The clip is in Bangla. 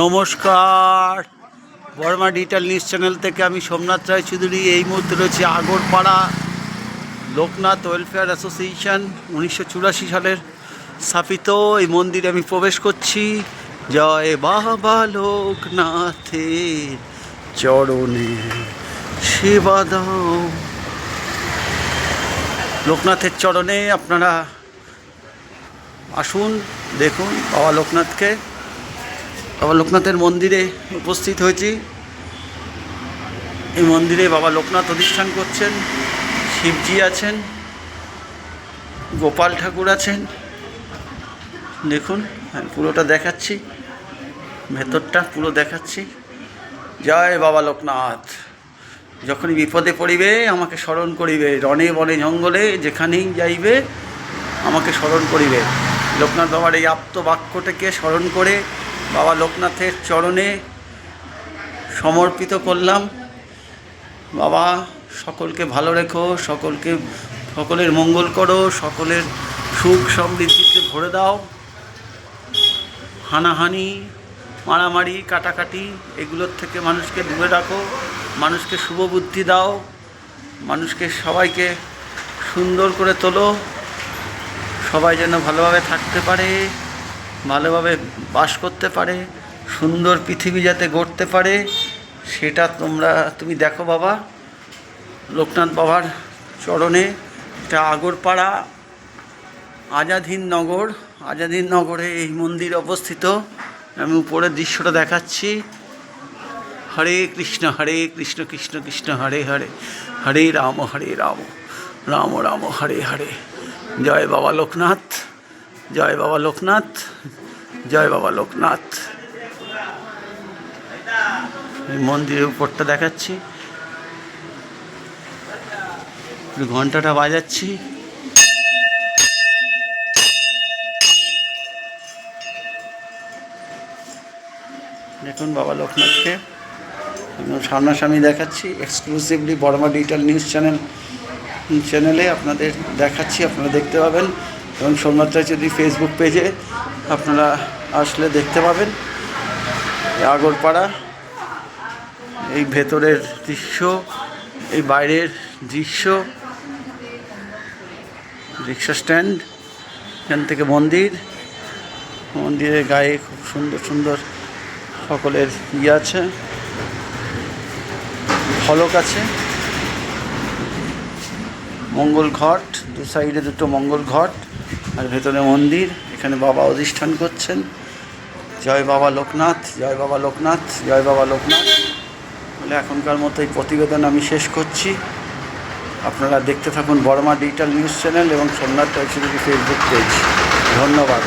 নমস্কার। বর্মা ডিজিটাল নিউজ চ্যানেল থেকে আমি সোমনাথ রায় চৌধুরী এই মুহূর্তে রয়েছে আগরপাড়া লোকনাথ ওয়েলফেয়ার অ্যাসোসিয়েশন উনিশশো চুরাশি সালের স্থাপিত। এই মন্দিরে আমি প্রবেশ করছি। জয় বাবা লোকনাথের চরণে সেবা দাও। লোকনাথের চরণে আপনারা আসুন, দেখুন, বাবা লোকনাথকে বাবা লোকনাথের মন্দিরে উপস্থিত হয়েছি। এই মন্দিরে বাবা লোকনাথ অধিষ্ঠান করছেন, শিবজি আছেন, গোপাল ঠাকুর আছেন। দেখুন, আমি পুরোটা দেখাচ্ছি, ভেতরটা পুরো দেখাচ্ছি। জয় বাবা লোকনাথ। যখনই বিপদে পড়িবে, আমাকে স্মরণ করিবে। রণে বনে জঙ্গলে যেখানেই যাইবে, আমাকে স্মরণ করিবে। লোকনাথ বাবার এই আপ্ত বাক্যটাকে স্মরণ করে বাবা লোকনাথের চরণে সমর্পিত করলাম। বাবা, সকলকে ভালো রেখো, সকলকে, সকলের মঙ্গল করো, সকলের সুখ সমৃদ্ধিতে ভরে দাও। হানাহানি, মারামারি, কাটাকাটি, এগুলোর থেকে মানুষকে দূরে রাখো, মানুষকে শুভ বুদ্ধি দাও, মানুষকে সবাইকে সুন্দর করে তোলো, সবাই যেন ভালোভাবে থাকতে পারে। ভালোভাবে বাস করতে পারে, সুন্দর পৃথিবী যাতে গড়তে পারে, সেটা তোমরা, তুমি দেখো বাবা, লোকনাথ বাবার চরণে, এটা আগরপাড়া আজাদহিন্দ নগর আজাদহিন্দ নগরে এই মন্দির অবস্থিত। আমি উপরের দৃশ্যটা দেখাচ্ছি। হরে কৃষ্ণ হরে কৃষ্ণ কৃষ্ণ কৃষ্ণ, হরে হরে হরে রাম হরে রাম রাম রাম, হরে হরে। জয় বাবা লোকনাথ। জয় বাবা লোকনাথ, জয় বাবা লোকনাথ। মন্দিরের উপরটা দেখাচ্ছি। ঘন্টাটা বাজাচ্ছি। দেখুন বাবা লোকনাথকে। সামনাসামনি দেখাচ্ছি। Exclusively Barma digital news channel চ্যানেলে আপনাদের দেখাচ্ছি, আপনারা দেখতে পাবেন। এবং সোমনাথ যদি ফেসবুক পেজে আপনারা আসলে দেখতে পাবেন, আগরপাড়া, এই ভেতরের দৃশ্য, এই বাইরের দৃশ্য, রিক্সা স্ট্যান্ড, এখান থেকে মন্দির, মন্দিরের গায়ে খুব সুন্দর সুন্দর সকলের ইয়ে আছে, ফলক আছে। মঙ্গল ঘট, দু সাইডে দুটো মঙ্গল ঘট আর ভেতরে মন্দির, এখানে বাবা অধিষ্ঠান করছেন। জয় বাবা লোকনাথ, জয় বাবা লোকনাথ, জয় বাবা লোকনাথ। বলে এখনকার মতো এই প্রতিবেদন আমি শেষ করছি। আপনারা দেখতে থাকুন বর্মা ডিজিটাল নিউজ চ্যানেল এবং সোমনাথ রায়চৌধুরী ফেসবুক পেজ। ধন্যবাদ।